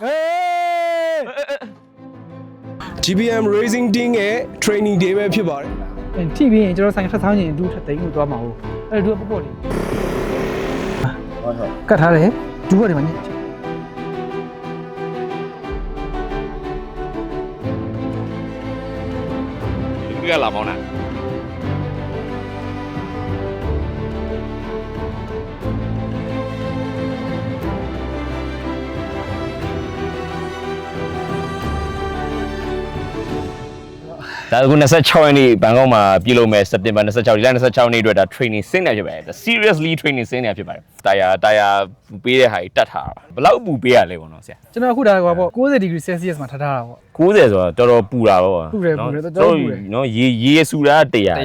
ဟေး GBM Racing Team ရဲ့ training day ပဲဖြစ်ပါတယ်ထိပြီးရင်ကျွန်တော်ဆိုင်ထပ်ဆောင်းရင်ဒူးထပ်သိမ်းလို့သွားမှာဟုတ်အဲ့ဒူးကပေါ့ပေါ့လေးဟုတ်ဟုတ်ကတ်ထားတယ်ဒူးကဒီမှာညစ်ဒီကလာမောင်းတာ ဒါက26ရက်နေ့ဘန်ကောက်မှာပြည်လို့မယ်စက်တင်ဘာ26ဒီလ26ရက်နေ့အတွက်ဒါ training ဆင်းနေဖြစ်ပါတယ်ဒါ seriously training ဆင်းနေဖြစ်ပါတယ်တာယာတာယာပူပေးတဲ့ဟာကြီးတတ်ထားတာဘယ်လောက်ပူပေးရလဲပေါ့နော်ဆရာကျွန်တော်အခုဒါကွာပေါ့60 degree celsius မှာထားထားတာပေါ့90ဆိုတော့တော်တော်ပူတာပေါ့ပူတယ်ပူတယ်တော်တော်ပူတယ်နော်ရေရေဆူတာ100တရားပါ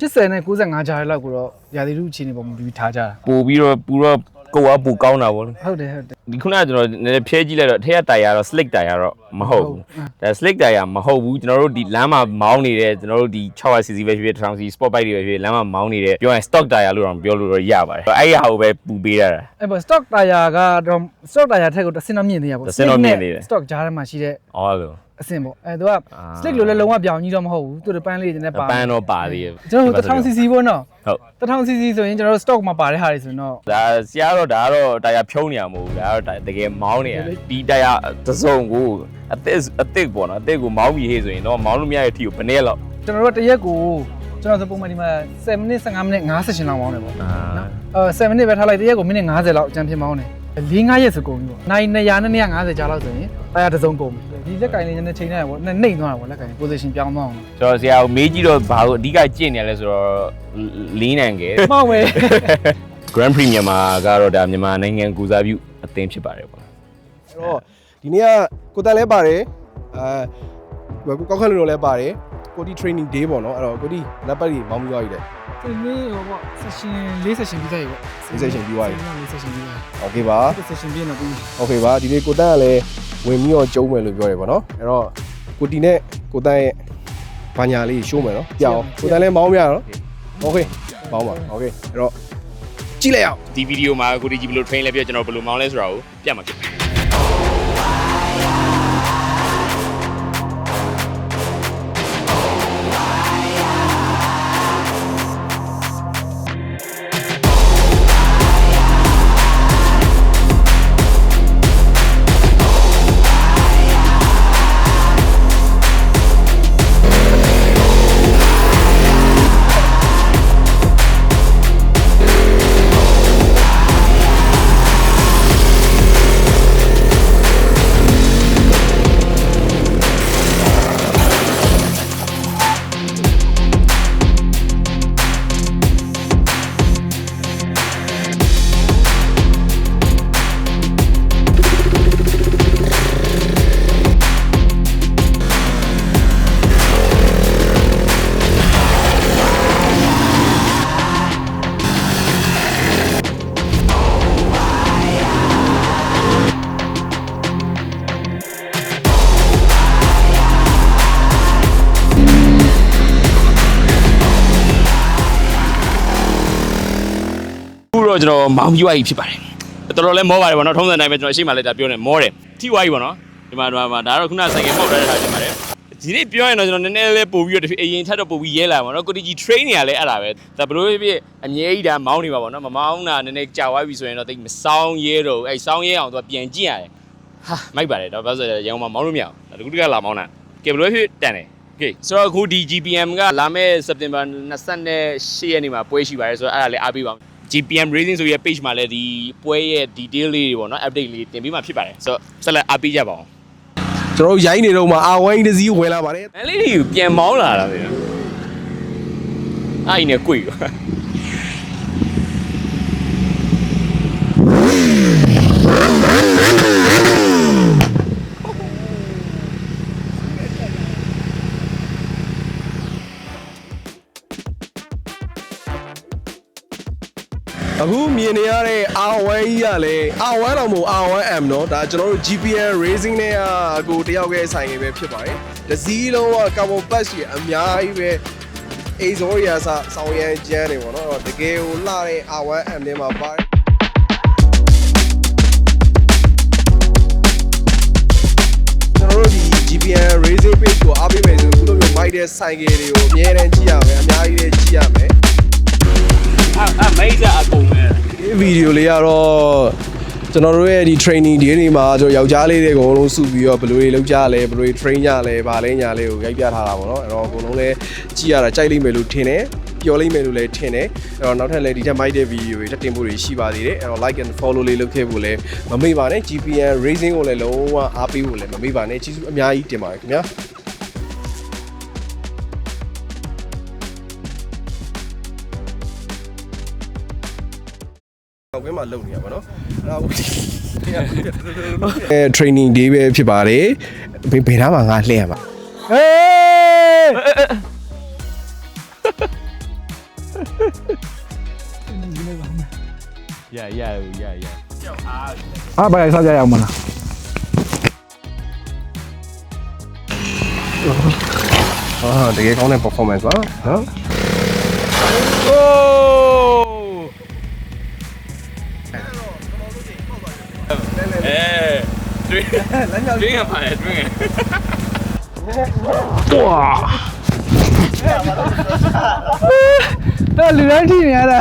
80နဲ့95ကြားလောက်ကိုတော့ရာသီဥတုအခြေအနေပေါ်မှာပြီးထားကြတာပို့ပြီးတော့ပူတော့ ကိုယ်ကပူကောင်းတာပေါ့လေဟုတ်တယ်ဟုတ်တယ်ဒီခုနကကျွန်တော်နည်းနည်းဖြဲကြည့်လိုက်တော့ထဲကတာယာတော့ slick တာယာတော့မဟုတ်ဘူးဒါ slick တာယာမဟုတ်ဘူးကျွန်တော်တို့ဒီလမ်းမှာမောင်းနေတဲ့ကျွန်တော်တို့ဒီ 600cc ပဲဖြစ်ဖြစ် 1000cc sport bike တွေပဲဖြစ်ဖြစ်လမ်းမှာမောင်းနေတဲ့ပြောရင် stock တာယာလို့တော့ပြောလို့တော့ရပါတယ်အဲ့ဒီဟာကိုပဲပူပေးရတာအဲ့ပေါ့ stock tire ကတော့ stock tire ထက်ကိုတစ်စင်းတော့မြင့်သေးရပေါ့တစ်စင်းတော့မြင့်သေးတယ် stock ကြားထဲမှာရှိတဲ့အော်လို့ အဆင့်ပေါ့အဲသူက slick လို့လည်းလုံးဝပြောင်းကြီးတော့မဟုတ်ဘူးသူတို့ပန်းလေးတွေနဲ့ပါပန်းတော့ပါသေးတယ်ကျွန်တော်တို့ 1000cc ပေါ့နော်ဟုတ် 1000cc ဆိုရင်ကျွန်တော်တို့ stock မှာပါတဲ့ဟာတွေဆိုရင်တော့ဒါဆရာတော့ဒါကတော့တာယာဖြုံးနေရမဟုတ်ဘူးဒါကတော့တကယ်မောင်းနေရဒီတာယာတစ်စုံကိုအသစ်အသစ်ပေါ့နော်အသစ်ကိုမောင်းပြီးဟေးဆိုရင်တော့မောင်းလို့မရတဲ့အထိကိုဘယ်နဲ့လောက်ကျွန်တော်တို့တရက်ကိုကျွန်တော်ဆိုပုံမှန်ဒီမှာ7မိနစ်15မိနစ်5 session လောက်မောင်းတယ်ပေါ့အာအဲ7မိနစ်ပဲထားလိုက်တရက်ကိုမိနစ်50လောက်အကျန်ဖြစ်မောင်းတယ် ၄၅ရက်ဆိုကုန်ပြီပေါ့နိုင်200နဲ့250ကြားလောက်ဆိုရင်တရားတစ်စုံကုန်ပြီဒီလက်ကင်လေးနည်းနည်းချိန်နေရပေါ့နှိမ့်သွားတာပေါ့လက်ကင် position ပြောင်းသွားအောင်ကျွန်တော်ဆရာကိုမေးကြည့်တော့ဘာလို့အဓိကကျင့်နေရလဲဆိုတော့လင်းနိုင်ခဲ့မောင်းမယ် Grand Prix မြန်မာကတော့ဒါမြန်မာနိုင်ငံကူစားပြုအသင်းဖြစ်ပါတယ်ပေါ့အဲ့တော့ဒီနေ့ကကိုတန်လဲပါတယ်အဲကိုကောက်ခန့်လို့လည်းပါတယ်ကိုဒီ training day ပေါ့နော်အဲ့တော့ကိုဒီလက်ပတ်ကြီးမောင်းပြီးသွားပြီလေ ဒီနေ့ဟိုပေါ့ session ၄ session ပြီးသားရေပေါ့၄ session ပြီးသွားပြီ၄ session ပြီးသွားပြီ okay ပါ ဒီ session ပြီးရင်တော့ပြီးပြီ okay ပါဒီနေ့ကိုတန့်ကလည်းဝင်ပြီးတော့ကျုံးမယ်လို့ပြောတယ်ပေါ့နော်အဲ့တော့ကိုတီနဲ့ကိုတန့်ရဲ့ဘာညာလေးရှိုးမယ်နော်ပြအောင်ကိုတန့်လည်းမောင်းပြရနော် okay မောင်းပါ okay အဲ့တော့ကြည့်လိုက်အောင်ဒီဗီဒီယိုမှာကိုတီကြီးဘယ်လို train လဲပြကျွန်တော်ဘယ်လိုမောင်းလဲဆိုတာကိုပြမှာဖြစ်တယ် တော့ကျွန်တော်မောင်းပြွားကြီးဖြစ်ပါတယ်တော်တော်လေးမောပါတယ်ဗောနော်ထုံးစံတိုင်းပဲကျွန်တော်အရှိမလေးဒါပြောနေမောတယ်ထိွားကြီးဗောနော်ဒီမှာဒီမှာဒါတော့ခုနဆိုင်ကပောက်ထားတဲ့ဟာဒီမှာလေဒီနေ့ပြောရင်တော့ကျွန်တော်နည်းနည်းလေးပို့ပြီးတော့အရင်ထက်တော့ပို့ပြီးရဲလာပါတော့ကိုတီဂျီ train နေရလဲအဲ့ဒါပဲဒါဘလို့ဖြစ်ဖြစ်အမြဲကြီးဒါမောင်းနေပါဗောနော်မမောင်းတာနည်းနည်းကြာသွားပြီဆိုရင်တော့တိတ်မဆောင်ရဲတော့အဲ့ဆောင်းရဲအောင်သူကပြန်ကြည့်ရတယ်ဟာမိုက်ပါတယ်တော့ဘာလို့ဆိုရန်ကုန်မှာမောင်းလို့မရအောင်ဒါတကူတကလာမောင်းတာကဲဘလို့ဖြစ်တန်တယ် Okay ဆိုတော့အခုဒီ GPM ကလာမယ့် September 28ရက်နေ့မှာပွဲရှိပါတယ်ဆိုတော့အဲ့ဒါလေးအားပေးပါဦး GPM Racing ဆိုရဲ့ page မှာလည်းဒီပွဲရဲ့ detail လေးတွေပေါ့နော် update လေးတင်ပေးမှဖြစ်ပါတယ်ဆိုတော့ဆက်လက်အားပေးကြပါအောင်ကျွန်တော်တို့ရိုင်းနေတော့မှအာဝိုင်းတစ်စီးဝင်လာပါတယ်မန်လေးတွေကိုပြန်မောင်းလာတာပဲအဲ့ဒီနဲ့ကို အခုမြင်နေရတဲ့ RY ကြီးကလည်း RY တော့မဟုတ် RYM เนาะဒါကျွန်တော်တို့ GPL Racing နဲ့အကိုတယောက်ရဲ့ဆိုင်ငယ်ပဲဖြစ်ပါတယ်။ဒစီလုံးက carbon patch ကြီးအများကြီးပဲအိဇောရီယာစဆောင်းရမ်းကျန်းနေပေါ့နော်တကယ်ကိုလှတဲ့ RYM ထဲမှာပါတယ်ကျွန်တော်တို့ဒီ GPL Racing Page ကိုအားပေးမယ်ဆိုခုလိုမျိုး mic တဲ့ဆိုင်ငယ်တွေကိုအများအတန်းကြည့်ရမယ်အများကြီးလည်းကြည့်ရမယ် အအမိတ်စာအကုန်ပဲဒီဗီဒီယိုလေးကတော့ကျွန်တော်တို့ရဲ့ဒီ training ဒီနေ့မှာကျွန်တော်ယောက်ျားလေးတွေအကုန်လုံးစုပြီးတော့ဘယ်လိုတွေလုပ်ကြလဲဘယ်လိုတွေ train ကြလဲဗာလဲညာလေးကိုရိုက်ပြထားတာပေါ့နော်အဲ့တော့အကုန်လုံးလည်းကြည့်ရတာကြိုက်လိမ့်မယ်လို့ထင်တယ်ပြောလိမ့်မယ်လို့လည်းထင်တယ်အဲ့တော့နောက်ထပ်လည်းဒီထက်မိုက်တဲ့ဗီဒီယိုတွေတက်တင်ဖို့တွေရှိပါသေးတယ်အဲ့တော့ like and follow လေးလုပ်ခဲ့ဖို့လည်းမမေ့ပါနဲ့ GPN racing ကိုလည်းလုံးဝအားပေးဖို့လည်းမမေ့ပါနဲ့ကျေးဇူးအများကြီးတင်ပါတယ်ခင်ဗျာ နောက်ဘက်မှာလုံနေရပါတော့အဲ့ဒါအဲ training day ပဲဖြစ်ပါတယ်ဘယ်ဘယ်နားမှာငါလှည့်ရမှာဟေးရရရရအားပါရဆောက်ကြရအောင်မလားအာတကယ်ကောင်းတဲ့ performance ပါနော် တွင်းတွင်းရပါတယ်တွင်းရတော့လူတိုင်းထိနေရတာ